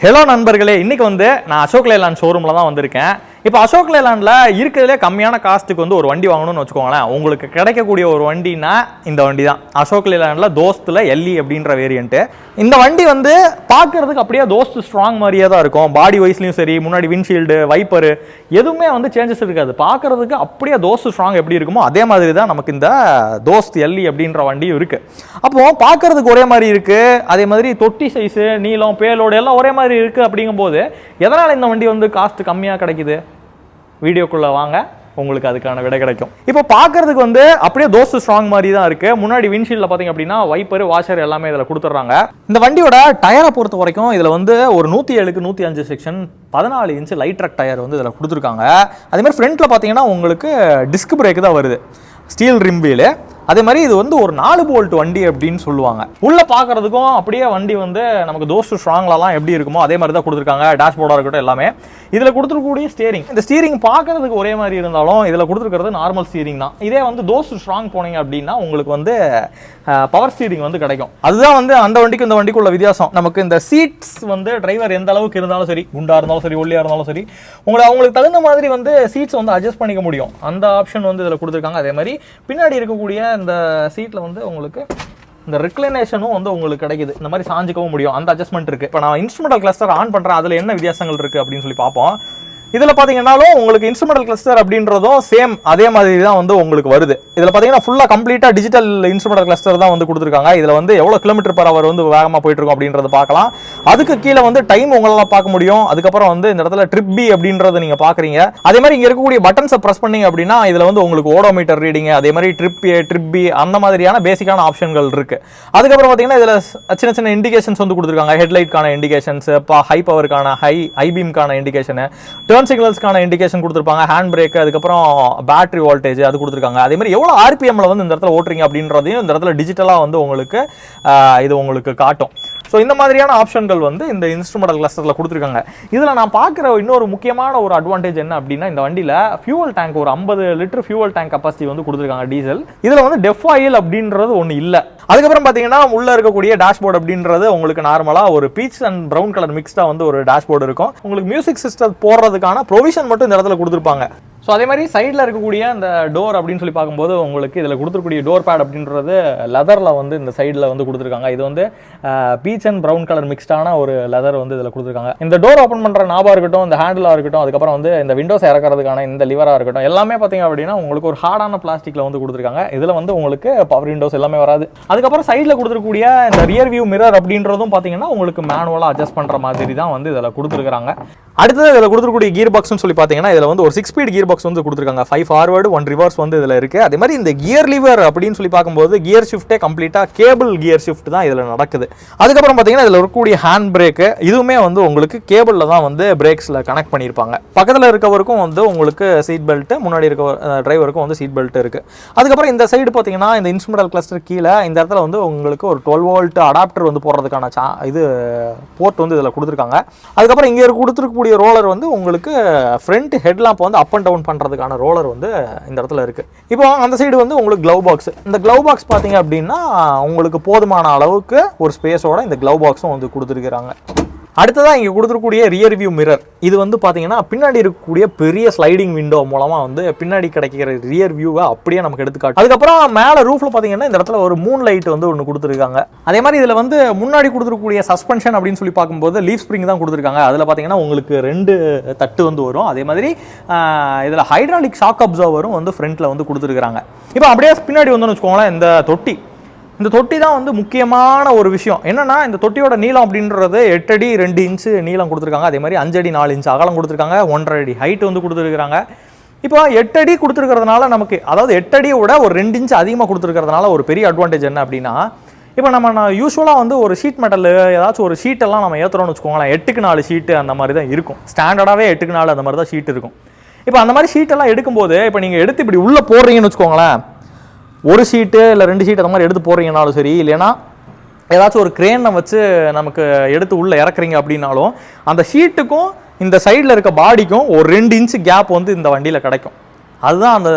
Hello நண்பர்களே இன்னைக்கு வந்து நான் அசோக் லேலான் ஷோரூமில் தான் வந்திருக்கேன். இப்போ அசோக் லேலாண்டில் இருக்கிறதுலே கம்மியான காஸ்ட்டுக்கு வந்து ஒரு வண்டி வாங்கணும்னு வச்சுக்கோங்களேன். உங்களுக்கு கிடைக்கக்கூடிய ஒரு வண்டினா இந்த வண்டி தான் அசோக் லேலாண்டில் தோஸ்தில் எல்லி அப்படின்ற வேரியண்ட்டு இந்த வண்டி வந்து பார்க்கறதுக்கு அப்படியே தோஸ்த் ஸ்ட்ராங் மாதிரியே தான் இருக்கும். பாடி வைஸ்லையும் சரி முன்னாடி விண்ட்ஷீல்டு வைப்பரு எதுவுமே வந்து சேஞ்சஸ் இருக்காது. பார்க்கறதுக்கு அப்படியே தோஸ்த் ஸ்ட்ராங் எப்படி இருக்குமோ அதே மாதிரி தான் நமக்கு இந்த தோஸ்த் எல்லி அப்படின்ற வண்டியும் இருக்குது அப்போது பார்க்கறதுக்கு ஒரே மாதிரி இருக்குது அதே மாதிரி தொட்டி சைஸு நீளம் பேலோடு எல்லாம் ஒரே மாதிரி இருக்குது அப்படிங்கும்போது எதனால் இந்த வண்டி வந்து காஸ்ட் கம்மியாக கிடைக்குது? வீடியோக்குள்ளே வாங்க. உங்களுக்கு அதுக்கான விடை கிடைக்கும். இப்போ பார்க்கறதுக்கு வந்து அப்படியே தோஸ்து ஸ்ட்ராங் மாதிரி தான் இருக்கு. முன்னாடி விண்ட்ஷீல்டில் பார்த்தீங்க அப்படின்னா வைப்பர் வாஷர் எல்லாமே இதில் கொடுத்துட்றாங்க. இந்த வண்டியோட டயரை பொறுத்த வரைக்கும் இதில் வந்து ஒரு நூற்றி ஏழுக்கு நூற்றி அஞ்சு செக்ஷன் பதினாலு இன்ச்சு லைட் ட்ரக் டயர் வந்து இதில் கொடுத்துருக்காங்க. அதேமாதிரி ஃப்ரண்ட்டில் பார்த்தீங்கன்னா உங்களுக்கு டிஸ்க் பிரேக் தான் வருது. ஸ்டீல் ரிம் வீலு அதே மாதிரி இது வந்து ஒரு நாலு போல்ட் வண்டி அப்படின்னு சொல்லுவாங்க. உள்ள பார்க்கறதுக்கும் அப்படியே வண்டி வந்து நமக்கு தோஸ்ட் ஸ்ட்ராங்லாம் எப்படி இருக்குமோ அதே மாதிரி தான் கொடுத்துருக்காங்க. டேஷ்போர்டாக இருக்கட்டும் எல்லாமே. இதில் கொடுத்துருக்கக்கூடிய ஸ்டியரிங் இந்த ஸ்டீரிங் பார்க்கறதுக்கு ஒரே மாதிரி இருந்தாலும் இதில் கொடுத்துருக்கிறது நார்மல் ஸ்டீரிங் தான். இதே வந்து தோஸ்ட் ஸ்ட்ராங் போனீங்க அப்படின்னா உங்களுக்கு வந்து பவர் ஸ்டீரிங் வந்து கிடைக்கும். அதுதான் வந்து அந்த வண்டிக்கு இந்த வண்டிக்குள்ள வித்தியாசம். நமக்கு இந்த சீட்ஸ் வந்து டிரைவர் எந்த அளவுக்கு இருந்தாலும் சரி குண்டா இருந்தாலும் சரி ஒல்லியா இருந்தாலும் சரி உங்களை அவங்களுக்கு தகுந்த மாதிரி வந்து சீட்ஸ் வந்து அட்ஜஸ்ட் பண்ணிக்க முடியும். அந்த ஆப்ஷன் வந்து இதில் கொடுத்துருக்காங்க. அதே மாதிரி பின்னாடி இருக்கக்கூடிய இந்த சீட்டில் வந்து உங்களுக்கு இந்த ரெக்லினேஷனும் வந்து உங்களுக்கு கிடைக்குது. இந்த மாதிரி சாஞ்சிக்கவும் முடியும். அந்த அட்ஜஸ்ட்மெண்ட் இருக்கு. இப்போ நான் இன்ஸ்ட்ருமெண்டல் கிளஸ்டர் ஆன் பண்ணுறேன் அதில் என்ன வித்தியாசங்கள் இருக்கு அப்படின்னு சொல்லி பார்ப்போம். இதில் பார்த்தீங்கன்னாலும் உங்களுக்கு இன்ஸ்ட்ருமெண்டல் கிளஸ்டர் அப்படின்றதும் சேம் அதே மாதிரி தான் வந்து உங்களுக்கு வருது. இதில் பார்த்தீங்கன்னா ஃபுல்லாக கம்ப்ளீட்டாக டிஜிட்டல் இன்ஸ்ட்ருமெண்டல் கிளஸ்டர் தான் வந்து கொடுத்துருக்காங்க. இதில் வந்து எவ்வளோ கிலோமீட்டர் பர் அவர் வந்து வேகமாக போயிட்டுருக்கும் அப்படின்றத பார்க்கலாம். அதுக்கு கீழே வந்து டைம் உங்களால் பார்க்க முடியும். அதுக்கப்புறம் வந்து இந்த இடத்துல ட்ரிப் பி அப்படின்றத நீங்கள் பார்க்குறீங்க. அதே மாதிரி இங்கே இருக்கக்கூடிய பட்டன்ஸை ப்ரெஸ் பண்ணிங்க அப்படின்னா இதில் வந்து உங்களுக்கு ஓடோமீட்டர் ரீடிங் அதே மாதிரி ட்ரிப் ஏ ட்ரிப் பி அந்த மாதிரியான பேசிக்கான ஆப்ஷன்கள் இருக்குது அதுக்கப்புறம் பார்த்தீங்கன்னா இதில் சின்ன சின்ன இண்டிகேஷன்ஸ் வந்து கொடுத்துருக்காங்க. ஹெட்லைட்கான இண்டிகேஷன்ஸ் இப்போ ஹை பவருக்கான ஹை ஹை பீம்கான இண்டிகேஷன் டேர்ன் சிக்னல்ஸ்க்கான இண்டிகேஷன் கொடுத்துருப்பாங்க. ஹேண்ட் பிரேக் அதுக்கப்புறம் பேட்டரி வோல்டேஜ் அது கொடுத்துருக்காங்க. அதே மாதிரி எவ்வளோ ஆர்பிஎம்ல வந்து இந்த இடத்துல ஓட்டுறீங்க அப்படின்றதையும் இந்த இடத்துல டிஜிட்டலாக வந்து உங்களுக்கு இது உங்களுக்கு காட்டும். ஸோ இந்த மாதிரியான ஆப்ஷன்கள் வந்து இந்த இன்ஸ்ட்ருமெண்டல் கிளஸ்டரில் கொடுத்துருக்காங்க. இதில் நான் பார்க்குற இன்னொரு முக்கியமான ஒரு அட்வான்டேஜ் என்ன அப்படின்னா இந்த வண்டியில் ஃபியூவல் டேங்க் ஒரு ஐம்பது லிட்டர் ஃபியூவல் டேங்க் கப்பாசிட்டி வந்து கொடுத்துருக்காங்க டீசல் இதில் வந்து டெஃப் ஆயில் அப்படின்றது ஒன்று இல்லை. அதுக்கப்புறம் பார்த்தீங்கன்னா உள்ளே இருக்கக்கூடிய டேஷ்போர்டு அப்படின்றது உங்களுக்கு நார்மலாக ஒரு பீச் அண்ட் ப்ரௌன் கலர் மிக்ஸ்டாக வந்து ஒரு டேஷ்போர்டு இருக்கும். உங்களுக்கு மியூசிக் சிஸ்டம் போடுறதுக்கான ப்ரொவிஷன் மட்டும் இந்த இடத்துல கொடுத்துருப்பாங்க. ஸோ அதே மாதிரி சைடில் இருக்கக்கூடிய அந்த டோர் அப்படின்னு சொல்லி பார்க்கும்போது உங்களுக்கு இதில் கொடுத்துருக்கூடிய டோர் பேட் அப்படின்றது லெதரில் வந்து இந்த சைடில் வந்து கொடுத்துருக்காங்க. இது வந்து பீச் அண்ட் ப்ரௌன் கலர் மிக்ஸ்டான ஒரு லெதர் வந்து இதில் கொடுத்துருக்காங்க. இந்த டோர் ஓப்பன் பண்ணுற நாபாக இருக்கட்டும் இந்த ஹேண்டிலாக இருக்கட்டும் அதுக்கப்புறம் வந்து இந்த விண்டோஸ் இறக்குறதுக்கான இந்த லிவராக இருக்கட்டும் எல்லாமே பார்த்தீங்க அப்படின்னா உங்களுக்கு ஒரு ஹார்டான பிளாஸ்டிக்கில் வந்து கொடுத்துருக்காங்க. இதில் வந்து உங்களுக்கு பவர் விண்டோஸ் எல்லாமே வராது. அதுக்கப்புறம் சைடில் கொடுத்துருக்கூடிய இந்த ரியர் வியூ மிரர் அப்படின்றதும் பார்த்தீங்கன்னா உங்களுக்கு மேனுவலாக அட்ஜஸ்ட் பண்ணுற மாதிரி தான் வந்து இதில் கொடுத்துருக்காங்க அடுத்தது இதில் கொடுத்துருக்கூடிய கீர் பாக்ஸ்னு சொல்லி பார்த்தீங்கன்னா இதில் வந்து ஒரு சிக்ஸ் ஸ்பீட் கீர் பாக்ஸ் வந்து கொடுத்துருக்காங்க. ஃபைவ் ஃபார்வர்டு ஒன் ரிவர்ஸ் வந்து இதில் இருக்குது அதே மாதிரி இந்த கியர் லிவர் அப்படின்னு சொல்லி பார்க்கும்போது கியர் ஷிஃப்ட்டே கம்ப்ளீட்டாக கேபிள் கியர் ஷிஃப்ட் தான் இதில் நடக்குது. அதுக்கப்புறம் பார்த்தீங்கன்னா இதில் இருக்கக்கூடிய ஹேண்ட் பிரேக்கு இதுவுமே வந்து உங்களுக்கு கேபிளில் தான் வந்து பிரேக்ஸில் கனெக்ட் பண்ணியிருப்பாங்க. பக்கத்தில் இருக்கவருக்கும் வந்து உங்களுக்கு சீட் பெல்ட்டு முன்னாடி இருக்க டிரைவருக்கும் வந்து சீட் பெல்ட் இருக்குது அதுக்கப்புறம் இந்த சைடு பார்த்தீங்கன்னா இந்த இன்ஸ்ட்ருமெண்டல் கிளஸ்டர் கீழே இந்த இடத்துல வந்து உங்களுக்கு ஒரு டுவெல் வோல்ட் அடாப்டர் வந்து போடுறதுக்கான சா இது போர்ட் வந்து இதில் கொடுத்துருக்காங்க. அதுக்கப்புறம் இங்கே கொடுத்துருக்கக்கூடிய ரோலர் வந்து உங்களுக்கு ஃப்ரண்ட் ஹெட்லாம்ப் வந்து அப் அண்ட் டவுன் பண்ணுறதுக்கான ரோலர் வந்து இந்த இடத்துல இருக்குது இப்போ அந்த சைடு வந்து உங்களுக்கு க்ளவ் பாக்ஸ் இந்த க்ளவ் பாக்ஸ் பார்த்தீங்க அப்படின்னா உங்களுக்கு போதுமான அளவுக்கு ஒரு ஸ்பேஸோட இந்த க்ளவ் பாக்ஸும் வந்து கொடுத்துருக்குறாங்க. அடுத்ததாக இங்கே கொடுத்துருக்கூடிய ரியர் வியூ மிரர் இது வந்து பார்த்தீங்கன்னா பின்னாடி இருக்கக்கூடிய பெரிய ஸ்லைடிங் விண்டோ மூலமாக வந்து பின்னாடி கிடைக்கிற ரியர் வியூவை அப்படியே நமக்கு எடுத்துக்காட்டும் அதுக்கப்புறம் மேலே ரூஃபில் பார்த்தீங்கன்னா இந்த இடத்துல ஒரு மூன் லைட் வந்து ஒன்று கொடுத்துருக்காங்க. அதே மாதிரி இதில் வந்து முன்னாடி கொடுத்துருக்கக்கூடிய சஸ்பென்ஷன் அப்படின்னு சொல்லி பார்க்கும்போது லீஃப் ஸ்ப்ரிங் தான் கொடுத்துருக்காங்க. அதில் பார்த்தீங்கன்னா உங்களுக்கு ரெண்டு தட்டு வந்து வரும். அதே மாதிரி இதில் ஹைட்ராலிக் ஷாக் அப்சர்வரும் வந்து ஃப்ரண்ட்டில் வந்து கொடுத்துருக்காங்க இப்போ அப்படியே பின்னாடி வந்து வச்சுக்கோங்களேன் இந்த தொட்டி. இந்த தொட்டி தான் வந்து முக்கியமான ஒரு விஷயம். என்னன்னா இந்த தொட்டியோட நீளம் அப்படின்றது எட்டடி ரெண்டு இன்ச்சு நீளம் கொடுத்துருக்காங்க. அதே மாதிரி அஞ்சடி நாலு இன்ச்சு அகலம் கொடுத்துருக்காங்க. ஒன்றரை அடி ஹைட் வந்து கொடுத்துருக்காங்க இப்போ எட்டடி கொடுத்துருக்கிறதுனால நமக்கு அதாவது எட்டு விட ஒரு ரெண்டு இன்ச்சு அதிகமாக கொடுத்துருக்கிறதுனால ஒரு பெரிய அட்வான்டேஜ் என்ன அப்படின்னா இப்போ நம்ம நான் யூஸ்வலாக வந்து ஒரு ஷீட் மெட்டல் ஏதாச்சும் ஒரு ஷீட்டெல்லாம் நம்ம ஏற்றுறோம்னு வச்சுக்கோங்களேன். எட்டுக்கு நாலு ஷீட்டு அந்த மாதிரி தான் இருக்கும். ஸ்டாண்டர்டாகவே எட்டுக்கு நாலு அந்த மாதிரி தான் ஷீட் இருக்கும். இப்போ அந்த மாதிரி ஷீட்டெல்லாம் எடுக்கும்போது இப்போ நீங்கள் எடுத்து இப்படி உள்ளே போடுறீங்கன்னு வச்சுக்கோங்களேன். ஒரு சீட்டு இல்லை ரெண்டு ஷீட் அந்த மாதிரி எடுத்து போகிறீங்கனாலும் சரி இல்லைன்னா ஏதாச்சும் ஒரு கிரேனை வச்சு நமக்கு எடுத்து உள்ளே இறக்குறீங்க அப்படின்னாலும் அந்த ஷீட்டுக்கும் இந்த சைடில் இருக்க பாடிக்கும் ஒரு ரெண்டு இன்ச்சு கேப் வந்து இந்த வண்டியில் கிடைக்கும். அதுதான் அந்த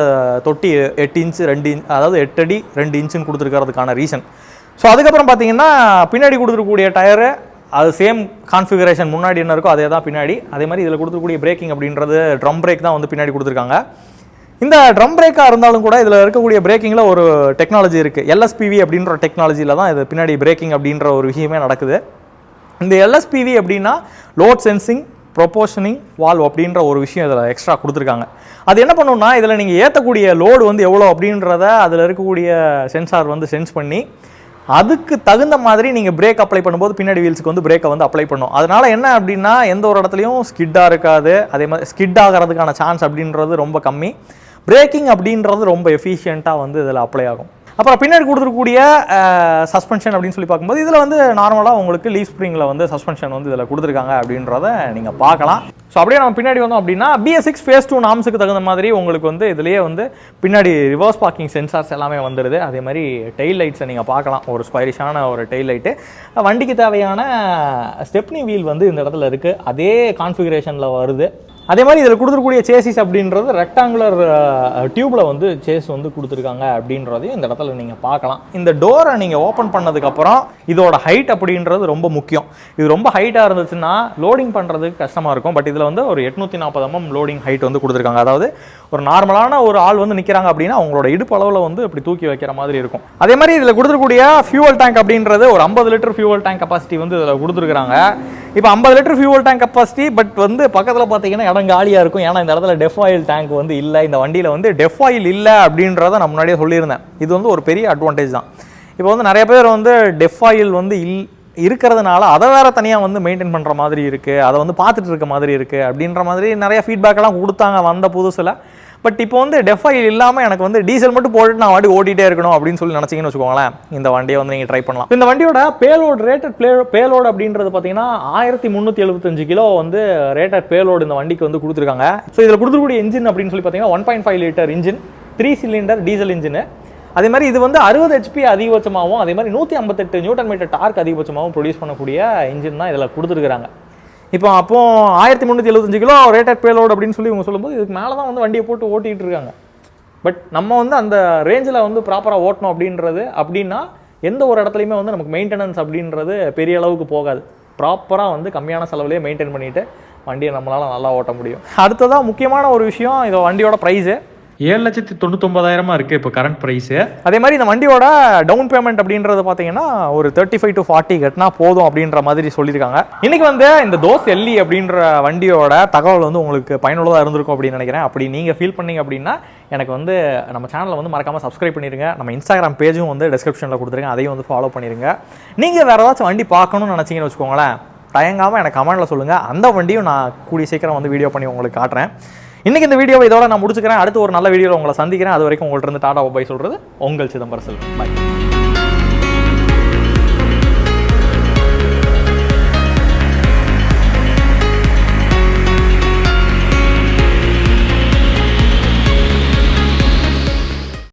தொட்டி எட்டு இன்ச்சு ரெண்டு இன்ச் அதாவது எட்டு அடி ரெண்டு இன்ச்சுன்னு கொடுத்துருக்கிறதுக்கான ரீசன் ஸோ அதுக்கப்புறம் பார்த்தீங்கன்னா பின்னாடி கொடுத்துருக்கக்கூடிய டயரு அது சேம் கான்ஃபிகரேஷன் முன்னாடி என்ன இருக்கோ அதே தான் பின்னாடி. அதே மாதிரி இதில் கொடுத்துருக்கூடிய பிரேக்கிங் அப்படின்றது ட்ரம் பிரேக் தான் வந்து பின்னாடி கொடுத்துருக்காங்க. இந்த ட்ரம் பிரேக்காக இருந்தாலும் கூட இதில் இருக்கக்கூடிய பிரேக்கிங்கில் ஒரு டெக்னாலஜி இருக்குது எல்எஸ்பிவி அப்படின்ற டெக்னாலஜியில் தான் இது பின்னாடி பிரேக்கிங் அப்படின்ற ஒரு விஷயமே நடக்குது. இந்த எல்எஸ்பிவி அப்படின்னா லோட் சென்சிங் ப்ரொபோஷனிங் வால்வ் அப்படின்ற ஒரு விஷயம் இதில் எக்ஸ்ட்ரா கொடுத்துருக்காங்க. அது என்ன பண்ணுன்னா இதில் நீங்கள் ஏற்றக்கூடிய லோடு வந்து எவ்வளோ அப்படின்றத அதில் இருக்கக்கூடிய சென்சார் வந்து சென்ஸ் பண்ணி அதுக்கு தகுந்த மாதிரி நீங்கள் பிரேக் அப்ளை பண்ணும்போது பின்னாடி வீல்ஸுக்கு வந்து பிரேக்கை வந்து அப்ளை பண்ணும். அதனால் என்ன அப்படின்னா எந்த ஒரு இடத்துலையும் ஸ்கிட்டாக இருக்காது. அதே மாதிரி ஸ்கிட் ஆகிறதுக்கான சான்ஸ் அப்படின்றது ரொம்ப கம்மி. பிரேக்கிங் அப்படின்றது ரொம்ப எஃபிஷியண்ட்டாக வந்து இதில் அப்ளை ஆகும். அப்புறம் பின்னாடி கொடுத்துருக்கூடிய சஸ்பென்ஷன் அப்படின்னு சொல்லி பார்க்கும்போது இதில் வந்து நார்மலாக உங்களுக்கு லீவ் ஸ்ப்ரிங்கில் வந்து சஸ்பென்ஷன் வந்து இதில் கொடுத்துருக்காங்க அப்படின்றத நீங்கள் பார்க்கலாம். ஸோ அப்படியே நம்ம பின்னாடி வந்தோம் அப்படின்னா பிஎஸ் சிக்ஸ் ஃபேஸ் டூ நாம்ஸுக்கு தகுந்த மாதிரி உங்களுக்கு வந்து இதுலேயே வந்து பின்னாடி ரிவர்ஸ் பார்க்கிங் சென்சார்ஸ் எல்லாமே வந்துடுது அதே மாதிரி டெயில் லைட்ஸை நீங்கள் பார்க்கலாம். ஒரு ஸ்பைரிஷான ஒரு டெயில் லைட்டு வண்டிக்கு தேவையான ஸ்டெப்னி வீல் வந்து இந்த இடத்துல இருக்குது அதே கான்ஃபிகரேஷனில் வருது. அதே மாதிரி இதில் கொடுத்துருக்கூடிய சேசிஸ் அப்படின்றது ரெக்டாங்குலர் டியூப்பில் வந்து சேஸ் வந்து கொடுத்துருக்காங்க அப்படின்றதையும் இந்த இடத்துல நீங்கள் பார்க்கலாம். இந்த டோரை நீங்கள் ஓப்பன் பண்ணதுக்கப்புறம் இதோட ஹைட் அப்படின்றது ரொம்ப முக்கியம். இது ரொம்ப ஹைட்டாக இருந்துச்சுன்னா லோடிங் பண்ணுறதுக்கு கஷ்டமாக இருக்கும். பட் இதில் வந்து ஒரு எட்நூற்றி நாற்பது எம்எம் mm லோடிங் ஹைட் வந்து கொடுத்துருக்காங்க. அதாவது ஒரு நார்மலான ஒரு ஆள் வந்து நிற்கிறாங்க அப்படின்னா அவங்களோட இடுப்பு அளவில் வந்து இப்படி தூக்கி வைக்கிற மாதிரி இருக்கும். அதே மாதிரி இதில் கொடுத்துருக்கூடிய ஃபியூவல் டேங்க் அப்படின்றது ஒரு ஐம்பது லிட்டர் ஃபியூவல் டேங்க் கெப்பாசிட்டி வந்து இதில் கொடுத்துருக்காங்க இப்போ ஐம்பது litre fuel tank capacity but வந்து பக்கத்தில் பார்த்தீங்கன்னா இடம் காலியாக இருக்கும். ஏன்னா இந்த இடத்துல டெஃப் ஆயில் டேங்க் வந்து இல்லை. இந்த வண்டியில் வந்து டெஃப் ஆயில் இல்லை அப்படின்றத நான் முன்னாடியே சொல்லியிருந்தேன். இது வந்து ஒரு பெரிய அட்வான்டேஜ் தான். இப்போ வந்து நிறைய பேர் வந்து டெஃப் ஆயில் வந்து இல் இருக்கிறதுனால அதை வேற தனியாக வந்து மெயின்டைன் பண்ணுற மாதிரி இருக்குது அதை வந்து பார்த்துட்டு இருக்க மாதிரி இருக்குது அப்படின்ற மாதிரி நிறைய ஃபீட்பேக்கெல்லாம் கொடுத்தாங்க வந்த புதுசில். பட் இப்போ வந்து டெஃபைல் இல்லாமல் எனக்கு வந்து டீசல் மட்டும் போட்டு நான் வாட்டி ஓட்டிகிட்டே இருக்கணும் அப்படின்னு சொல்லி நினச்சிங்கன்னு வச்சுக்கோங்களேன். இந்த வண்டியை வந்து நீங்கள் ட்ரை பண்ணலாம். இந்த வண்டியோட பேலோட் ரேட்டட் ப்ளே பேலோட் அப்படின்றது பார்த்தீங்கன்னா ஆயிரத்தி முந்நூற்றி எழுபத்தஞ்சு கிலோ வந்து ரேட்டட் பேலோடு இந்த வண்டிக்கு வந்து கொடுத்துருக்காங்க. ஸோ இதில் கொடுத்துருக்கூடிய இன்ஜின் அப்படின்னு சொல்லி பார்த்தீங்கன்னா one point five litre engine three cylinder diesel engine அதே மாதிரி இது வந்து அறுபது ஹெச்பி அதிகபட்சமாகவும் அதே மாதிரி நூற்றி ஐம்பத்தெட்டு நியூட்டன் மீட்டர் டார்க் அதிகபட்சமாகவும் ப்ரொடியூஸ் பண்ணக்கூடிய இன்ஜின் தான் இதில் கொடுத்துருக்காங்க இப்போ அப்போ ஆயிரத்தி முந்நூற்றி எழுபத்தஞ்சு கிலோ ரேட்டட் பேலோடு அப்படின்னு சொல்லி இவங்க சொல்லும்போது இதுக்கு மேலே தான் வந்து வண்டியை போட்டு ஓட்டிகிட்டு இருக்காங்க. பட் நம்ம வந்து அந்த ரேஞ்சில் வந்து ப்ராப்பராக ஓட்டணும் அப்படின்றது அப்படின்னா எந்த ஒரு இடத்துலையுமே வந்து நமக்கு மெயின்டெனன்ஸ் அப்படின்றது பெரிய அளவுக்கு போகாது. ப்ராப்பராக வந்து கம்மியான செலவுலேயே மெயின்டைன் பண்ணிவிட்டு வண்டியை நம்மளால் நல்லா ஓட்ட முடியும். அடுத்ததாக முக்கியமான ஒரு விஷயம் இது வண்டியோட ப்ரைஸு ஏழு லட்சத்தி தொண்ணூத்தொம்பதாயிரமா இருக்குது இப்போ கரண்ட் ப்ரைஸு அதே மாதிரி இந்த வண்டியோட டவுன் பேமெண்ட் அப்படின்றது பார்த்தீங்கன்னா ஒரு தேர்ட்டி ஃபைவ் டு ஃபார்ட்டி கட்டினா போதும் அப்படின்ற மாதிரி சொல்லியிருக்காங்க. இன்னைக்கு வந்து இந்த தோஸ் எல்லி அப்படின்ற வண்டியோட தகவல் வந்து உங்களுக்கு பயனுள்ளதாக இருந்திருக்கும் அப்படின்னு நினைக்கிறேன். அப்படி நீங்கள் ஃபீல் பண்ணீங்க அப்படின்னா எனக்கு வந்து நம்ம சேனலை வந்து மறக்காமல் சப்ஸ்கிரைப் பண்ணிடுங்க நம்ம இன்ஸ்டாகிராம் பேஜும் வந்து டிஸ்கிரிப்ஷனில் கொடுத்துருங்க அதையும் வந்து ஃபாலோ பண்ணிடுங்க நீங்கள் வேறு ஏதாச்சும் வண்டி பார்க்கணும்னு நினச்சிங்கன்னு வச்சுக்கோங்களேன் தயங்காமல் எனக்கு கமெண்ட்டில் சொல்லுங்கள் அந்த வண்டியும் நான் கூடிய சீக்கிரம் வந்து வீடியோ பண்ணி உங்களுக்கு காட்டுறேன். இன்னைக்கு இந்த வீடியோவை இதோட நான் முடிச்சுக்கிறேன். அடுத்து ஒரு நல்ல வீடியோவில் உங்களை சந்திக்கிறேன். அது வரைக்கும் உங்கள்ட்ட இருந்து டாடா பை சொல்கிறது உங்கள் சிதம்பரம் செல்வம் பை